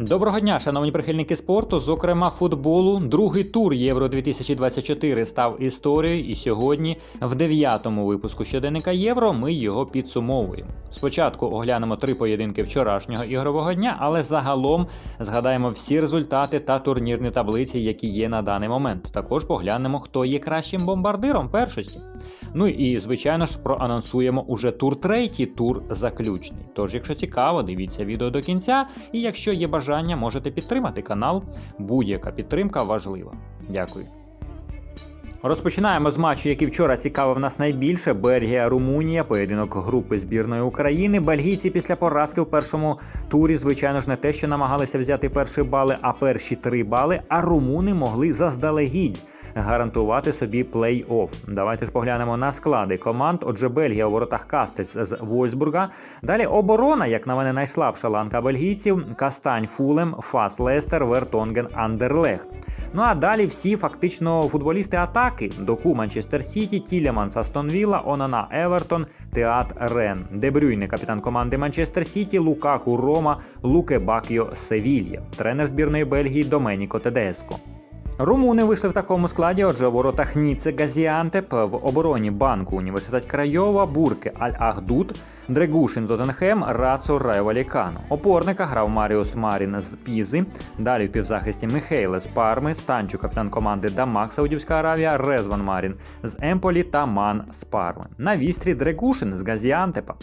Доброго дня, шановні прихильники спорту. Зокрема, футболу. Другий тур Євро 2024 став історією, і сьогодні, в дев'ятому випуску щоденника Євро, ми його підсумовуємо. Спочатку оглянемо три поєдинки вчорашнього ігрового дня, але загалом згадаємо всі результати та турнірні таблиці, які є на даний момент. Також поглянемо, хто є кращим бомбардиром першості. Ну і звичайно ж проанонсуємо уже тур третій, тур заключний. Тож, якщо цікаво, дивіться відео до кінця, і якщо є бажання, можете підтримати канал. Будь-яка підтримка важлива. Дякую. Розпочинаємо з матчу, який вчора цікавив нас найбільше. Бельгія, Румунія, поєдинок групи збірної України. Бельгійці після поразки в першому турі, звичайно ж, не те, що намагалися взяти перші бали, а перші три бали. А румуни могли заздалегідь гарантувати собі плей-офф. Давайте ж поглянемо на склади команд. Отже, Бельгія у воротах Кастець з Вольсбурга. Далі оборона, як на мене, найслабша ланка бельгійців: Кастань Фулем, Фас Лестер, Вертонген, Андерлехт. Ну а далі всі фактично футболісти атаки: Доку Манчестер Сіті, Тілеманс Астон Вілла, Онана Евертон, Теат Рен, Дебрюйне, капітан команди Манчестер Сіті, Лукаку Рома, Луке Бакйо Севілья, тренер збірної Бельгії Доменіко Тедеско. Румуни вийшли в такому складі, отже, у воротах Ніце Газіантеп, в обороні банку Університет Крайова, Бурки Аль Ахдут, Дрегушин Тоттенхем, Рацо Райо Валікано. Опорника грав Маріус Марін з Пізи. Далі в півзахисті Михейле з Парми, Станчу, капітан команди Дамак Саудівська Аравія, Резван Марін з Емполі та Ман з Парми. На вістрі Дрегушин з Газіантепа.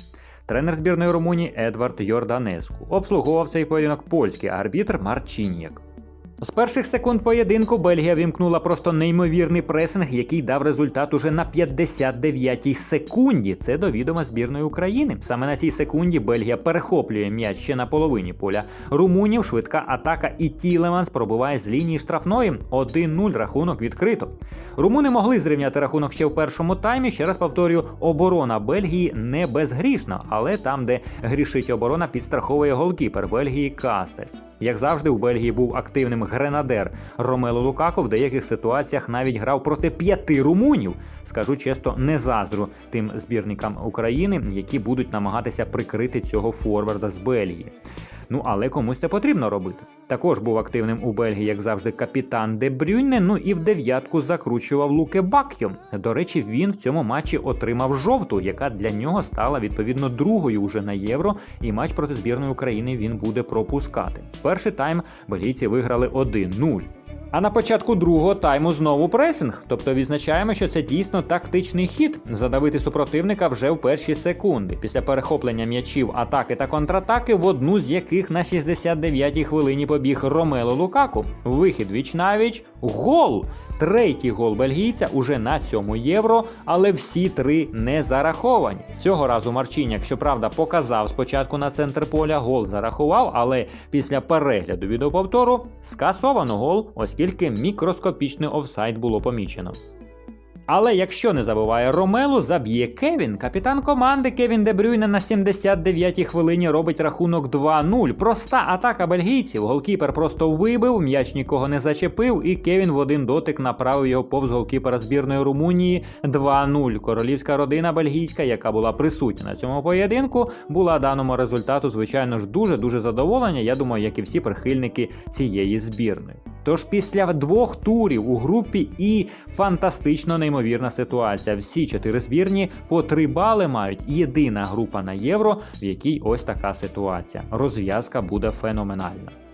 Тренер збірної Румунії Едвард Йорданеску. Обслуговував цей поєдинок польський арбітр Марчинєк. З перших секунд поєдинку Бельгія вімкнула просто неймовірний пресинг, який дав результат уже на 59-й секунді. Це до відома збірної України. Саме на цій секунді Бельгія перехоплює м'яч ще на половині поля. Румунів швидка атака і Тілеманс пробиває з лінії штрафної. 1-0 рахунок відкрито. Румуни могли зрівняти рахунок ще в першому таймі. Ще раз повторюю, оборона Бельгії не безгрішна, але там, де грішить оборона, підстраховує голкіпер Бельгії Кастельс. Як завжди, у Бельгії був активним гренадер Ромело Лукако в деяких ситуаціях навіть грав проти п'яти румунів. Скажу чесно, не заздру тим збірникам України, які будуть намагатися прикрити цього форварда з Бельгії. Ну але комусь це потрібно робити. Також був активним у Бельгії, як завжди, капітан Де Брюйне. Ну і в дев'ятку закручував Луке Бакйо. До речі, він в цьому матчі отримав жовту, яка для нього стала відповідно другою уже на євро. І матч проти збірної України він буде пропускати. Перший тайм бельгійці виграли 1-0. А на початку другого тайму знову пресинг, тобто відзначаємо, що це дійсно тактичний хід задавити супротивника вже в перші секунди, після перехоплення м'ячів, атаки та контратаки, в одну з яких на 69-й хвилині побіг Ромело Лукаку. Вихід віч навіч, гол! Третій гол бельгійця уже на цьому євро, але всі три не зараховані. Цього разу Марчиняк, щоправда, показав спочатку на центр поля, гол зарахував, але після перегляду відеоповтору скасовано гол, оскільки мікроскопічний офсайд було помічено. Але якщо не забуває Ромелу, заб'є Кевін. Капітан команди Кевін Дебрюйне на 79-й хвилині робить рахунок 2-0. Проста атака бельгійців. Голкіпер просто вибив, м'яч нікого не зачепив, і Кевін в один дотик направив його повз голкіпера збірної Румунії 2-0. Королівська родина бельгійська, яка була присутня на цьому поєдинку, була даному результату, звичайно ж, дуже дуже задоволення. Я думаю, як і всі прихильники цієї збірної. Тож після двох турів у групі і фантастично неймовірна ситуація. Всі чотири збірні по три бали мають. Єдина група на євро, в якій ось така ситуація. Розв'язка буде феноменальна.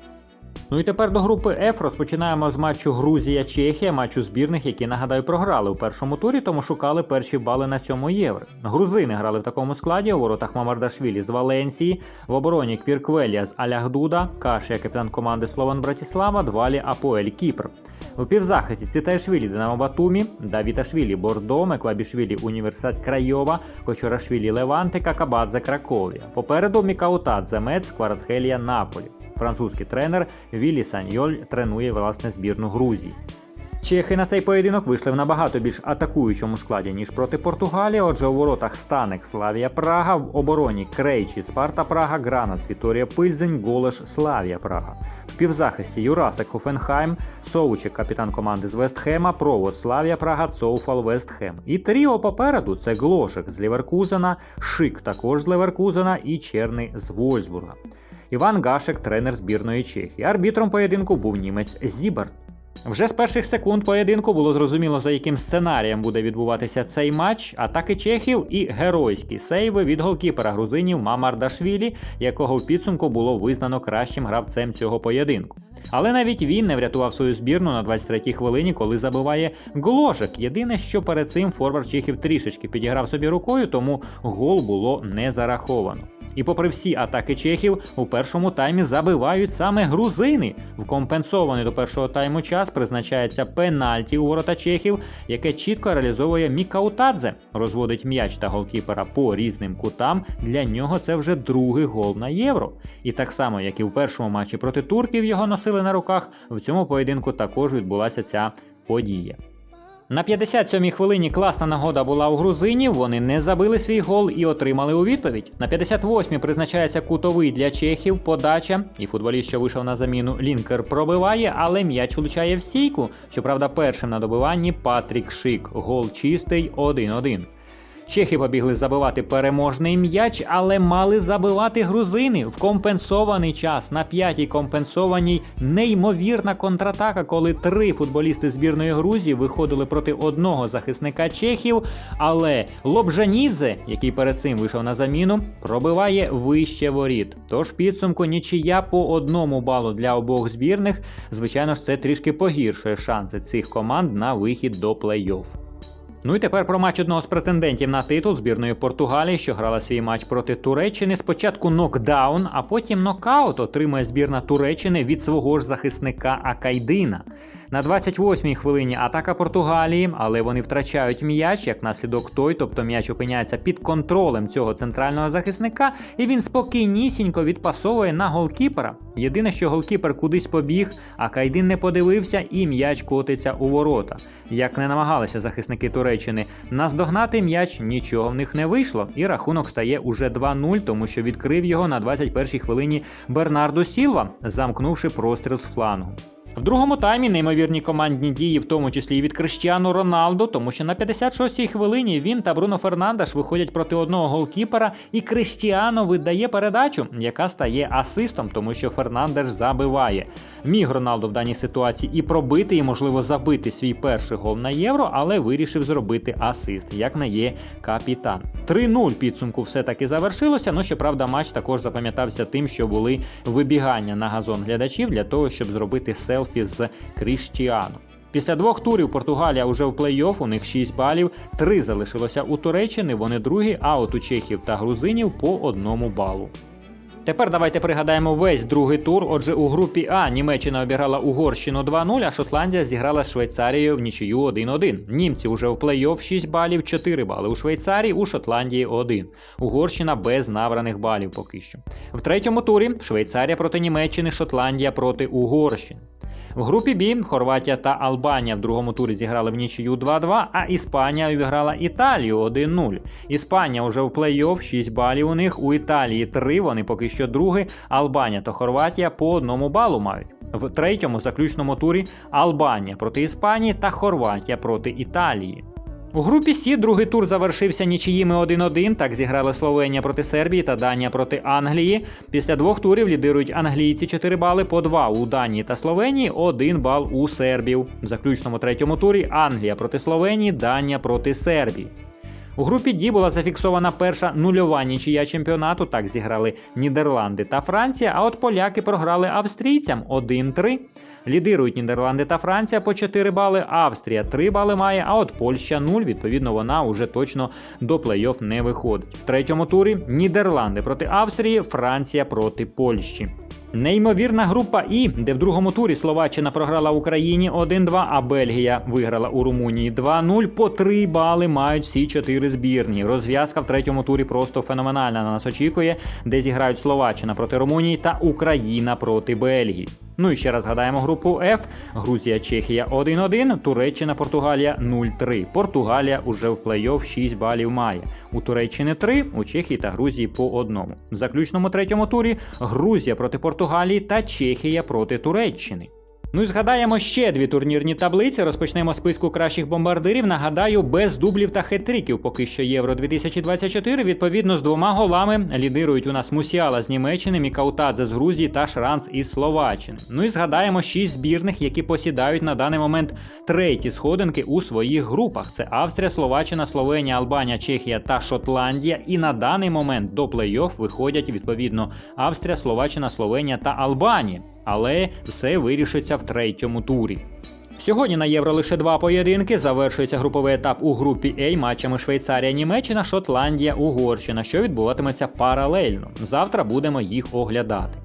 Ну і тепер до групи F розпочинаємо з матчу Грузія-Чехія, матчу збірних, які нагадаю програли у першому турі, тому шукали перші бали на цьому євро. Грузини грали в такому складі у воротах Мамардашвілі з Валенції, в обороні Квірквелія з Аляхдуда, Кашія, капітан команди Слован Братіслава, Двалі Апоель Кіпр. У півзахисті Цитаєшвілі Динамо Батумі, Давіташвілі Бордо, Меквабішвілі Університет Крайова, Кочорашвілі Леванти, Какабадзе Краковія. Попереду Мікаутадзе Мец, Кварацхелія Наполі. Французький тренер Віллі Саньоль тренує власне збірну Грузії. Чехи на цей поєдинок вийшли в набагато більш атакуючому складі, ніж проти Португалії. Отже, у воротах Станек Славія Прага, в обороні Крейчі Спарта Прага, Гранац Віторія Пильзень, Голеш Славія Прага. В півзахисті Юрасик Хофенхайм, Соучик, капітан команди з Вестхема, Провод Славія Прага, Цоуфал Вестхем. І тріо попереду це Глошик з Ліверкузена, Шик також з Леверкузена і Черний з Вольсбурга. Іван Гашек, тренер збірної Чехії. Арбітром поєдинку був німець Зіберт. Вже з перших секунд поєдинку було зрозуміло, за яким сценарієм буде відбуватися цей матч. Атаки чехів і геройські сейви від голкіпера грузинів Мамардашвілі, якого в підсумку було визнано кращим гравцем цього поєдинку. Але навіть він не врятував свою збірну на 23-й хвилині, коли забиває Глошек. Єдине, що перед цим форвард чехів трішечки підіграв собі рукою, тому гол було не зараховано. І попри всі атаки чехів, у першому таймі забивають саме грузини. В компенсований до першого тайму час призначається пенальті у ворота чехів, яке чітко реалізовує Мікаутадзе, розводить м'яч та голкіпера по різним кутам. Для нього це вже другий гол на євро. І так само, як і в першому матчі проти турків його носили на руках, в цьому поєдинку також відбулася ця подія. На 57-й хвилині класна нагода була у грузинів. Вони не забили свій гол і отримали у відповідь. На 58-й призначається кутовий для чехів подача, і футболіст, що вийшов на заміну, лінкер пробиває, але м'яч влучає в стійку. Щоправда, першим на добиванні Патрік Шик. Гол чистий 1-1. Чехи побігли забивати переможний м'яч, але мали забивати грузини в компенсований час. На п'ятій компенсованій неймовірна контратака, коли три футболісти збірної Грузії виходили проти одного захисника чехів. Але Лобжанідзе, який перед цим вийшов на заміну, пробиває вище воріт. Тож підсумку нічия по одному балу для обох збірних. Звичайно ж, це трішки погіршує шанси цих команд на вихід до плей-офф. Ну і тепер про матч одного з претендентів на титул збірної Португалії, що грала свій матч проти Туреччини. Спочатку нокдаун, а потім нокаут отримує збірна Туреччини від свого ж захисника Акайдина. На 28-й хвилині атака Португалії, але вони втрачають м'яч як наслідок той, тобто м'яч опиняється під контролем цього центрального захисника, і він спокійнісінько відпасовує на голкіпера. Єдине, що голкіпер кудись побіг, а Кайдин не подивився, і м'яч котиться у ворота. Як не намагалися захисники Туреччини наздогнати м'яч, нічого в них не вийшло, і рахунок стає уже 2-0, тому що відкрив його на 21-й хвилині Бернардо Сілва, замкнувши простріл з флангу. В другому таймі неймовірні командні дії, в тому числі і від Криштіану Роналду, тому що на 56-й хвилині він та Бруно Фернандеш виходять проти одного голкіпера, і Криштіану видає передачу, яка стає асистом, тому що Фернандеш забиває. Міг Роналду в даній ситуації і пробити, і можливо забити свій перший гол на євро, але вирішив зробити асист, як не є капітан. 3-0 підсумку все таки завершилося. Ну щоправда, матч також запам'ятався тим, що були вибігання на газон глядачів для того, щоб зробити селфі з Кріштіану. Після двох турів Португалія вже в плей-офф, у них 6 балів, 3 залишилося у Туреччини, вони другі, а от у Чехів та грузинів по одному балу. Тепер давайте пригадаємо весь другий тур. Отже, у групі А Німеччина обіграла Угорщину 2-0, а Шотландія зіграла з Швейцарією в нічию 1-1. Німці вже в плей-офф 6 балів, 4 бали у Швейцарії, у Шотландії 1. Угорщина без набраних балів поки що. В третьому турі Швейцарія проти Німеччини, Шотландія проти Угорщини. В групі Б Хорватія та Албанія в другому турі зіграли в нічию 2-2, а Іспанія обіграла Італію 1-0. Іспанія вже в плей-офф 6 балів у них, у Італії 3, вони поки що другі, Албанія та Хорватія по одному балу мають. В третьому заключному турі Албанія проти Іспанії та Хорватія проти Італії. У групі Сі другий тур завершився нічиїми 1-1. Так зіграли Словенія проти Сербії та Данія проти Англії. Після двох турів лідирують англійці 4 бали по 2 у Данії та Словенії, 1 бал у сербів. В заключному третьому турі Англія проти Словенії, Данія проти Сербії. У групі Ді була зафіксована перша нульова нічия чемпіонату. Так зіграли Нідерланди та Франція. А от поляки програли австрійцям 1-3. Лідирують Нідерланди та Франція по 4 бали, Австрія 3 бали має, а от Польща 0. Відповідно, вона уже точно до плей-офф не виходить. В третьому турі Нідерланди проти Австрії, Франція проти Польщі. Неймовірна група І, де в другому турі Словаччина програла Україні 1-2, а Бельгія виграла у Румунії 2-0. По 3 бали мають всі чотири збірні. Розв'язка в третьому турі просто феноменальна на нас очікує, де зіграють Словаччина проти Румунії та Україна проти Бельгії. Ну і ще раз згадаємо групу F. Грузія, Чехія 1-1, Туреччина, Португалія 0-3. Португалія уже в плей-офф 6 балів має. У Туреччини 3, у Чехії та Грузії по одному. В заключному третьому турі Грузія проти Португалії та Чехія проти Туреччини. Ну і згадаємо ще дві турнірні таблиці. Розпочнемо списку кращих бомбардирів. Нагадаю, без дублів та хет-триків. Поки що Євро 2024. Відповідно, з двома голами лідирують у нас Мусіала з Німеччини, Мікаутадзе з Грузії та Шранц із Словаччини. Ну і згадаємо шість збірних, які посідають на даний момент треті сходинки у своїх групах. Це Австрія, Словаччина, Словенія, Албанія, Чехія та Шотландія. І на даний момент до плей-офф виходять відповідно Австрія, Словаччина, Словенія та Албанія. Але все вирішиться в третьому турі. Сьогодні на євро лише два поєдинки. Завершується груповий етап у групі А матчами Швейцарія, Німеччина, Шотландія, Угорщина, що відбуватиметься паралельно. Завтра будемо їх оглядати.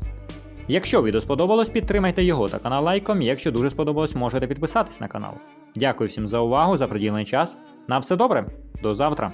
Якщо відео сподобалось, підтримайте його та канал лайком. Якщо дуже сподобалось, можете підписатись на канал. Дякую всім за увагу, за приділений час. На все добре, до завтра.